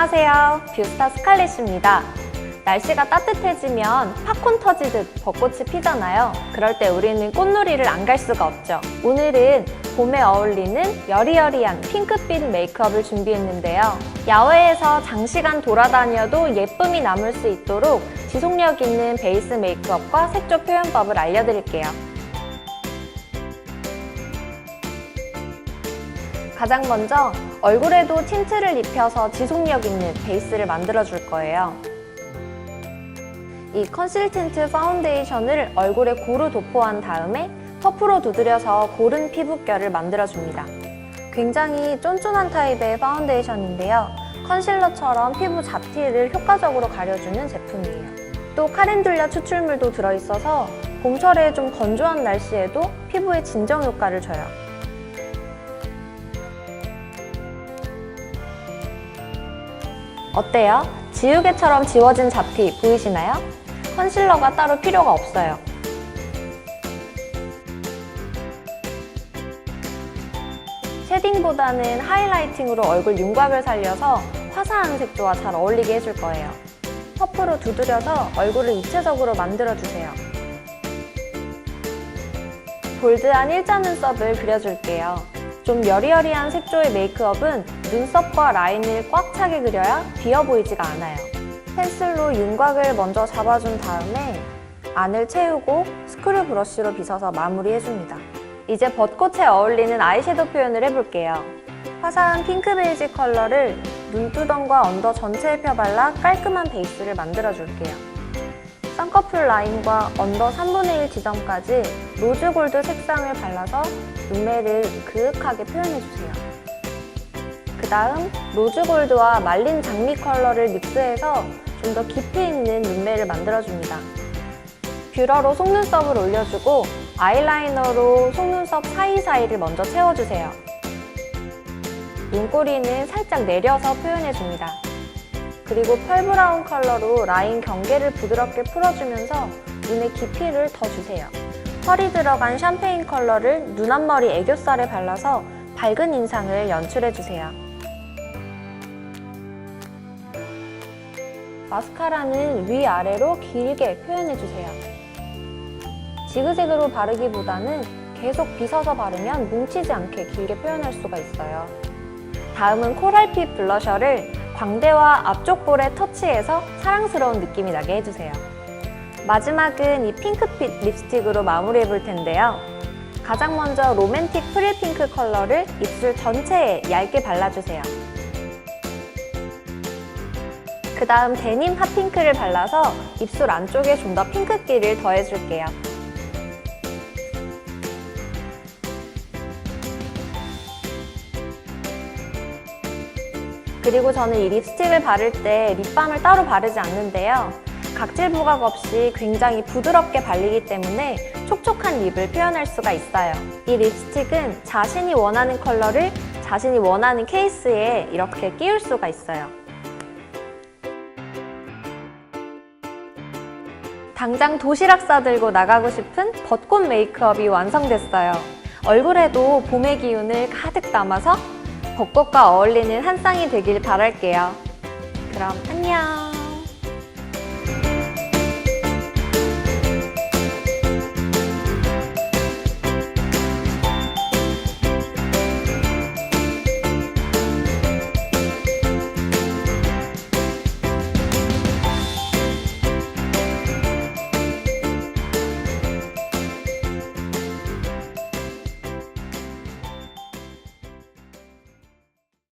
안녕하세요. 뷰스타 스칼렛입니다. 날씨가 따뜻해지면 팝콘 터지듯 벚꽃이 피잖아요. 그럴 때 우리는 꽃놀이를 안 갈 수가 없죠. 오늘은 봄에 어울리는 여리여리한 핑크빛 메이크업을 준비했는데요. 야외에서 장시간 돌아다녀도 예쁨이 남을 수 있도록 지속력 있는 베이스 메이크업과 색조 표현법을 알려드릴게요. 가장 먼저 얼굴에도 틴트를 입혀서 지속력 있는 베이스를 만들어 줄 거예요. 이 컨실 틴트 파운데이션을 얼굴에 고루 도포한 다음에 퍼프로 두드려서 고른 피부결을 만들어 줍니다. 굉장히 쫀쫀한 타입의 파운데이션인데요. 컨실러처럼 피부 잡티를 효과적으로 가려주는 제품이에요. 또 카렌듈라 추출물도 들어있어서 봄철에 좀 건조한 날씨에도 피부에 진정 효과를 줘요. 어때요? 지우개처럼 지워진 잡티 보이시나요? 컨실러가 따로 필요가 없어요. 쉐딩보다는 하이라이팅으로 얼굴 윤곽을 살려서 화사한 색조와 잘 어울리게 해줄 거예요. 퍼프로 두드려서 얼굴을 입체적으로 만들어주세요. 볼드한 일자 눈썹을 그려줄게요. 좀 여리여리한 색조의 메이크업은 눈썹과 라인을 꽉 차게 그려야 비어 보이지가 않아요. 펜슬로 윤곽을 먼저 잡아준 다음에 안을 채우고 스크류 브러쉬로 빗어서 마무리해줍니다. 이제 벚꽃에 어울리는 아이섀도우 표현을 해볼게요. 화사한 핑크 베이지 컬러를 눈두덩과 언더 전체에 펴발라 깔끔한 베이스를 만들어줄게요. 쌍꺼풀 라인과 언더 3분의 1 지점까지 로즈 골드 색상을 발라서 눈매를 그윽하게 표현해주세요. 그 다음 로즈 골드와 말린 장미 컬러를 믹스해서 좀 더 깊이 있는 눈매를 만들어줍니다. 뷰러로 속눈썹을 올려주고 아이라이너로 속눈썹 사이사이를 먼저 채워주세요. 눈꼬리는 살짝 내려서 표현해줍니다. 그리고 펄 브라운 컬러로 라인 경계를 부드럽게 풀어주면서 눈의 깊이를 더 주세요. 펄이 들어간 샴페인 컬러를 눈 앞머리 애교살에 발라서 밝은 인상을 연출해주세요. 마스카라는 위아래로 길게 표현해주세요. 지그재그로 바르기보다는 계속 빗어서 바르면 뭉치지 않게 길게 표현할 수가 있어요. 다음은 코랄빛 블러셔를 광대와 앞쪽 볼에 터치해서 사랑스러운 느낌이 나게 해주세요. 마지막은 이 핑크빛 립스틱으로 마무리해 볼 텐데요. 가장 먼저 로맨틱 프릴 핑크 컬러를 입술 전체에 얇게 발라주세요. 그 다음 데님 핫핑크를 발라서 입술 안쪽에 좀 더 핑크기를 더해줄게요. 그리고 저는 이 립스틱을 바를 때 립밤을 따로 바르지 않는데요. 각질 부각 없이 굉장히 부드럽게 발리기 때문에 촉촉한 립을 표현할 수가 있어요. 이 립스틱은 자신이 원하는 컬러를 자신이 원하는 케이스에 이렇게 끼울 수가 있어요. 당장 도시락 싸들고 나가고 싶은 벚꽃 메이크업이 완성됐어요. 얼굴에도 봄의 기운을 가득 담아서 벚꽃과 어울리는 한 쌍이 되길 바랄게요. 그럼 안녕!